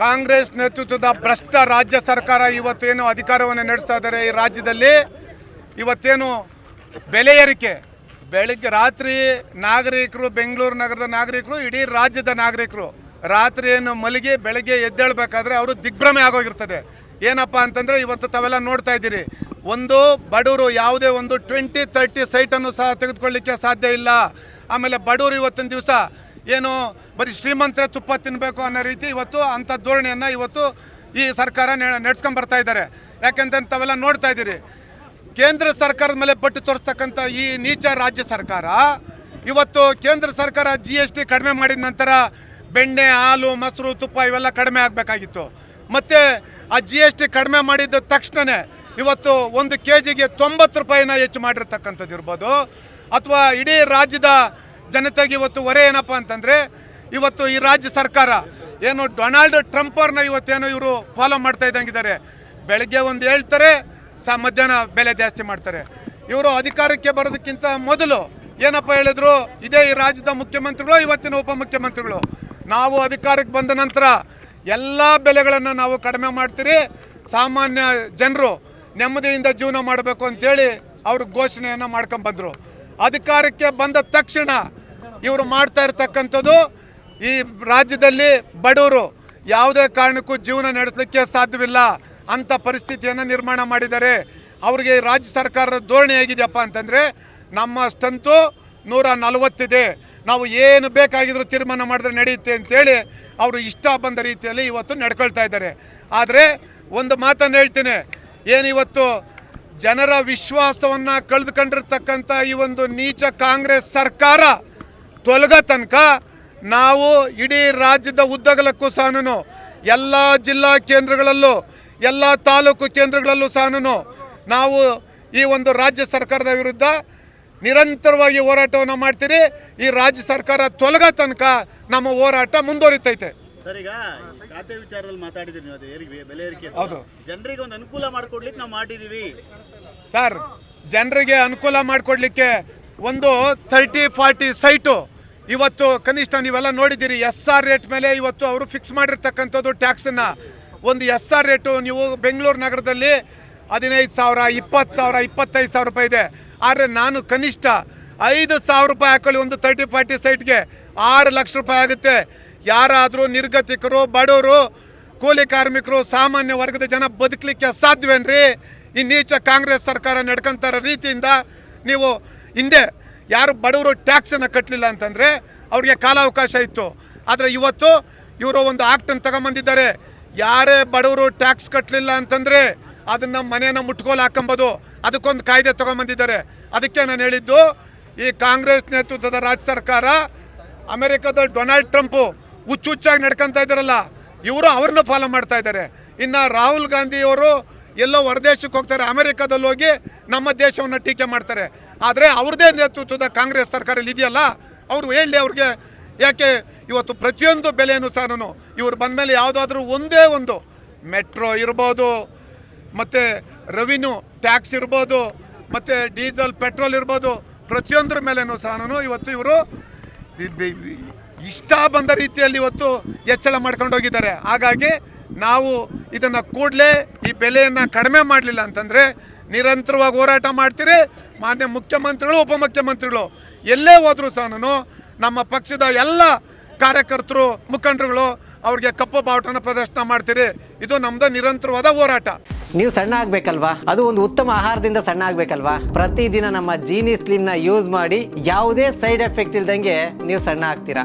ಕಾಂಗ್ರೆಸ್ ನೇತೃತ್ವದ ಭ್ರಷ್ಟ ರಾಜ್ಯ ಸರ್ಕಾರ ಇವತ್ತೇನು ಅಧಿಕಾರವನ್ನು ನಡೆಸ್ತಾ ಇದ್ದಾರೆ ಈ ರಾಜ್ಯದಲ್ಲಿ? ಇವತ್ತೇನು ಬೆಲೆ ಏರಿಕೆ? ಬೆಳಗ್ಗೆ ರಾತ್ರಿ ನಾಗರಿಕರು, ಬೆಂಗಳೂರು ನಗರದ ನಾಗರಿಕರು, ಇಡೀ ರಾಜ್ಯದ ನಾಗರಿಕರು ರಾತ್ರಿಯನ್ನು ಮಲಗಿ ಬೆಳಗ್ಗೆ ಎದ್ದೇಳಬೇಕಾದ್ರೆ ಅವರು ದಿಗ್ಭ್ರಮೆ ಆಗೋಗಿರ್ತದೆ. ಏನಪ್ಪ ಅಂತಂದರೆ ಇವತ್ತು ತಾವೆಲ್ಲ ನೋಡ್ತಾ ಇದ್ದೀರಿ, ಒಂದು ಬಡವರು ಯಾವುದೇ ಒಂದು ಟ್ವೆಂಟಿ ತರ್ಟಿ ಸೈಟನ್ನು ಸಹ ತೆಗೆದುಕೊಳ್ಳಿಕ್ಕೆ ಸಾಧ್ಯ ಇಲ್ಲ. ಆಮೇಲೆ ಬಡವರು ಇವತ್ತಿನ ದಿವಸ ಏನು ಬರೀ ಶ್ರೀಮಂತರ ತುಪ್ಪ ತಿನ್ನಬೇಕು ಅನ್ನೋ ರೀತಿ ಇವತ್ತು ಅಂಥ ಧೋರಣೆಯನ್ನು ಇವತ್ತು ಈ ಸರ್ಕಾರ ನಡೆಸ್ಕೊಂಡ್ ಬರ್ತಾ ಇದ್ದಾರೆ. ಯಾಕೆಂತ ತಾವೆಲ್ಲ ನೋಡ್ತಾ ಇದ್ದೀರಿ, ಕೇಂದ್ರ ಸರ್ಕಾರದ ಮೇಲೆ ಪಟ್ಟು ತೋರಿಸ್ತಕ್ಕಂಥ ಈ ನೀಚ ರಾಜ್ಯ ಸರ್ಕಾರ ಇವತ್ತು ಕೇಂದ್ರ ಸರ್ಕಾರ ಜಿ ಎಸ್ ಟಿ ಕಡಿಮೆ ಮಾಡಿದ ನಂತರ ಬೆಣ್ಣೆ, ಹಾಲು, ಮೊಸರು, ತುಪ್ಪ ಇವೆಲ್ಲ ಕಡಿಮೆ ಆಗಬೇಕಾಗಿತ್ತು. ಮತ್ತು ಆ ಜಿ ಎಸ್ ಟಿ ಕಡಿಮೆ ಮಾಡಿದ ತಕ್ಷಣವೇ ಇವತ್ತು ಒಂದು ಕೆ ಜಿಗೆ ತೊಂಬತ್ತು ರೂಪಾಯಿನ ಹೆಚ್ಚು ಮಾಡಿರ್ತಕ್ಕಂಥದ್ದು ಇರ್ಬೋದು. ಅಥವಾ ಇಡೀ ರಾಜ್ಯದ ಜನತೆಗೆ ಇವತ್ತು ಹೊರೆ ಏನಪ್ಪ ಅಂತಂದರೆ, ಇವತ್ತು ಈ ರಾಜ್ಯ ಸರ್ಕಾರ ಏನು ಡೊನಾಲ್ಡ್ ಟ್ರಂಪ್ ಅವ್ರನ್ನ ಇವತ್ತೇನು ಇವರು ಫಾಲೋ ಮಾಡ್ತಾ ಇದ್ದಂಗಿದ್ದಾರೆ. ಬೆಳಗ್ಗೆ ಒಂದು ಹೇಳ್ತಾರೆ, ಸ ಮಧ್ಯಾಹ್ನ ಬೆಲೆ ಜಾಸ್ತಿ ಮಾಡ್ತಾರೆ. ಇವರು ಅಧಿಕಾರಕ್ಕೆ ಬರೋದಕ್ಕಿಂತ ಮೊದಲು ಏನಪ್ಪ ಹೇಳಿದ್ರು, ಇದೇ ಈ ರಾಜ್ಯದ ಮುಖ್ಯಮಂತ್ರಿಗಳು, ಇವತ್ತಿನ ಉಪಮುಖ್ಯಮಂತ್ರಿಗಳು. ನಾವು ಅಧಿಕಾರಕ್ಕೆ ಬಂದ ನಂತರ ಎಲ್ಲ ಬೆಲೆಗಳನ್ನು ನಾವು ಕಡಿಮೆ ಮಾಡ್ತೀರಿ, ಸಾಮಾನ್ಯ ಜನರು ನೆಮ್ಮದಿಯಿಂದ ಜೀವನ ಮಾಡಬೇಕು ಅಂತೇಳಿ ಅವರು ಘೋಷಣೆಯನ್ನು ಮಾಡ್ಕೊಂಬಂದರು. ಅಧಿಕಾರಕ್ಕೆ ಬಂದ ತಕ್ಷಣ ಇವರು ಮಾಡ್ತಾ ಇರತಕ್ಕಂಥದ್ದು ಈ ರಾಜ್ಯದಲ್ಲಿ ಬಡವರು ಯಾವುದೇ ಕಾರಣಕ್ಕೂ ಜೀವನ ನಡೆಸಲಿಕ್ಕೆ ಸಾಧ್ಯವಿಲ್ಲ ಅಂಥ ಪರಿಸ್ಥಿತಿಯನ್ನು ನಿರ್ಮಾಣ ಮಾಡಿದ್ದಾರೆ. ಅವರಿಗೆ ರಾಜ್ಯ ಸರ್ಕಾರದ ಧೋರಣೆ ಹೇಗಿದೆಯಪ್ಪ ಅಂತಂದರೆ ನಮ್ಮಷ್ಟಂತೂ ನೂರ ನಲವತ್ತಿದೆ. ನಾವು ಏನು ಬೇಕಾಗಿದ್ರು ತೀರ್ಮಾನ ಮಾಡಿದ್ರೆ ನಡೆಯುತ್ತೆ ಅಂತೇಳಿ ಅವರು ಇಷ್ಟ ಬಂದ ರೀತಿಯಲ್ಲಿ ಇವತ್ತು ನಡ್ಕೊಳ್ತಾ ಇದ್ದಾರೆ. ಆದರೆ ಒಂದು ಮಾತನ್ನು ಹೇಳ್ತೀನಿ, ಏನಿವತ್ತು ಜನರ ವಿಶ್ವಾಸವನ್ನು ಕಳೆದುಕೊಂಡಿರ್ತಕ್ಕಂಥ ಈ ಒಂದು ನೀಚ ಕಾಂಗ್ರೆಸ್ ಸರ್ಕಾರ ತೊಲಗ ತನಕ ನಾವು ಇಡೀ ರಾಜ್ಯದ ಉದ್ದಗಲಕ್ಕೂ ಸಹನು ಎಲ್ಲ ಜಿಲ್ಲಾ ಕೇಂದ್ರಗಳಲ್ಲೂ, ಎಲ್ಲ ತಾಲೂಕು ಕೇಂದ್ರಗಳಲ್ಲೂ ಸಹನು ನಾವು ಈ ಒಂದು ರಾಜ್ಯ ಸರ್ಕಾರದ ವಿರುದ್ಧ ನಿರಂತರವಾಗಿ ಹೋರಾಟವನ್ನು ಮಾಡ್ತೀರಿ. ಈ ರಾಜ್ಯ ಸರ್ಕಾರ ತೊಲಗ ತನಕ ನಮ್ಮ ಹೋರಾಟ ಮುಂದುವರಿತೈತೆ. ಸರ್ ಈಗ ಖಾತೆ ವಿಚಾರದಲ್ಲಿ ಮಾತಾಡಿದ್ರಿ ನೀವು ಅದು ಏರಿಕೆ ಬೆಲೆ ಏರಿಕೆ. ಹೌದು. ಜನರಿಗೆ ಒಂದು ಅನುಕೂಲ ಮಾಡ್ಕೊಡ್ಲಿಕ್ಕೆ ನಾವು ಮಾಡಿದೀವಿ. ಸರ್ ಜನರಿಗೆ ಅನುಕೂಲ ಮಾಡಿಕೊಡ್ಲಿಕ್ಕೆ ಒಂದು ತರ್ಟಿ ಫಾರ್ಟಿ ಸೈಟು. ಇವತ್ತು ಕನಿಷ್ಠ ನೀವೆಲ್ಲ ನೋಡಿದ್ದೀರಿ ಎಸ್ ಆರ್ ರೇಟ್ ಮೇಲೆ ಇವತ್ತು ಅವರು ಫಿಕ್ಸ್ ಮಾಡಿರ್ತಕ್ಕಂಥದ್ದು ಟ್ಯಾಕ್ಸನ್ನು ಒಂದು ಎಸ್ ಆರ್ ರೇಟು ನೀವು ಬೆಂಗಳೂರು ನಗರದಲ್ಲಿ ಹದಿನೈದು ಸಾವಿರ ಇಪ್ಪತ್ತು ಸಾವಿರ ಇಪ್ಪತ್ತೈದು ಸಾವಿರ ರೂಪಾಯಿ ಇದೆ. ಆದರೆ ನಾನು ಕನಿಷ್ಠ ಐದು ಸಾವಿರ ರೂಪಾಯಿ ಹಾಕೊಳ್ಳಿ ಒಂದು ತರ್ಟಿ ಫಾರ್ಟಿ ಸೈಟ್ಗೆ. ಆರು ಲಕ್ಷ ರೂಪಾಯಿ ಆಗುತ್ತೆ. ಯಾರಾದರೂ ನಿರ್ಗತಿಕರು, ಬಡವರು, ಕೂಲಿ ಕಾರ್ಮಿಕರು, ಸಾಮಾನ್ಯ ವರ್ಗದ ಜನ ಬದುಕಲಿಕ್ಕೆ ಸಾಧ್ಯವೇನ್ರಿ? ಈ ನೀಚ ಕಾಂಗ್ರೆಸ್ ಸರ್ಕಾರ ನಡ್ಕೊಂತಾರ ರೀತಿಯಿಂದ ನೀವು ಹಿಂದೆ ಯಾರು ಬಡವರು ಟ್ಯಾಕ್ಸನ್ನು ಕಟ್ಟಲಿಲ್ಲ ಅಂತಂದರೆ ಅವ್ರಿಗೆ ಕಾಲಾವಕಾಶ ಇತ್ತು. ಆದರೆ ಇವತ್ತು ಇವರು ಒಂದು ಆಕ್ಟನ್ನು ತಗೊಂಬಂದಿದ್ದಾರೆ. ಯಾರೇ ಬಡವರು ಟ್ಯಾಕ್ಸ್ ಕಟ್ಟಲಿಲ್ಲ ಅಂತಂದರೆ ಅದನ್ನು ಮನೆಯನ್ನು ಮುಟ್ಕೋಲು ಹಾಕೊಂಬೋದು. ಅದಕ್ಕೊಂದು ಕಾಯ್ದೆ ತೊಗೊಂಬಂದಿದ್ದಾರೆ. ಅದಕ್ಕೆ ನಾನು ಹೇಳಿದ್ದು, ಈ ಕಾಂಗ್ರೆಸ್ ನೇತೃತ್ವದ ರಾಜ್ಯ ಸರ್ಕಾರ ಅಮೆರಿಕದ ಡೊನಾಲ್ಡ್ ಟ್ರಂಪು ಹುಚ್ಚು ಹುಚ್ಚಾಗಿ ನಡ್ಕೊಂತ ಇದ್ದಾರಲ್ಲ, ಇವರು ಅವ್ರನ್ನ ಫಾಲೋ ಮಾಡ್ತಾ ಇದ್ದಾರೆ. ಇನ್ನು ರಾಹುಲ್ ಗಾಂಧಿ ಅವರು ಎಲ್ಲೋ ಹೊರದೇಶಕ್ಕೆ ಹೋಗ್ತಾರೆ, ಅಮೆರಿಕದಲ್ಲಿ ಹೋಗಿ ನಮ್ಮ ದೇಶವನ್ನು ಟೀಕೆ ಮಾಡ್ತಾರೆ. ಆದರೆ ಅವ್ರದ್ದೇ ನೇತೃತ್ವದ ಕಾಂಗ್ರೆಸ್ ಸರ್ಕಾರ ಇದೆಯಲ್ಲ, ಅವರು ಹೇಳಿ ಅವ್ರಿಗೆ ಯಾಕೆ ಇವತ್ತು ಪ್ರತಿಯೊಂದು ಬೆಲೆಯೂ ಸಹ ಇವ್ರು ಬಂದಮೇಲೆ ಯಾವುದಾದ್ರೂ ಒಂದೇ ಒಂದು ಮೆಟ್ರೋ ಇರ್ಬೋದು, ಮತ್ತು ರೆವಿನ್ಯೂ ಟ್ಯಾಕ್ಸ್ ಇರ್ಬೋದು, ಮತ್ತು ಡೀಸೆಲ್ ಪೆಟ್ರೋಲ್ ಇರ್ಬೋದು, ಪ್ರತಿಯೊಂದ್ರ ಮೇಲೆ ಸಹ ಇವತ್ತು ಇವರು. ಇಷ್ಟ ಬಂದ ರೀತಿಯಲ್ಲಿ ಇವತ್ತು ಹೆಚ್ಚಳ ಮಾಡ್ಕೊಂಡು ಹೋಗಿದ್ದಾರೆ. ಹಾಗಾಗಿ ನಾವು ಇದನ್ನು ಕೂಡಲೇ ಈ ಬೆಲೆಯನ್ನು ಕಡಿಮೆ ಮಾಡಲಿಲ್ಲ ಅಂತಂದರೆ ನಿರಂತರವಾಗಿ ಹೋರಾಟ ಮಾಡ್ತೀರಿ, ಮಾನ್ಯ ಮುಖ್ಯಮಂತ್ರಿಗಳು, ಉಪಮುಖ್ಯಮಂತ್ರಿಗಳು. ಎಲ್ಲೇ ಹೋದರೂ ಸಹ ನಮ್ಮ ಪಕ್ಷದ ಎಲ್ಲ ಕಾರ್ಯಕರ್ತರು, ಮುಖಂಡರುಗಳು ಅವ್ರಿಗೆ ಕಪ್ಪು ಬಾವುಟನ ಪ್ರದರ್ಶನ ಮಾಡ್ತೀರಿ. ಇದು ನಮ್ದು ನಿರಂತರವಾದ ಹೋರಾಟ. ನೀವು ಸಣ್ಣ ಆಗ್ಬೇಕಲ್ವಾ? ಅದು ಒಂದು ಉತ್ತಮ ಆಹಾರದಿಂದ ಸಣ್ಣ ಆಗ್ಬೇಕಲ್ವಾ? ಪ್ರತಿದಿನ ನಮ್ಮ ಜೀನಿ ಸ್ಲಿಮ್ನ ಯೂಸ್ ಮಾಡಿ ಯಾವುದೇ ಸೈಡ್ ಎಫೆಕ್ಟ್ ಇಲ್ದಂಗೆ ನೀವು ಸಣ್ಣ ಆಗ್ತೀರಾ?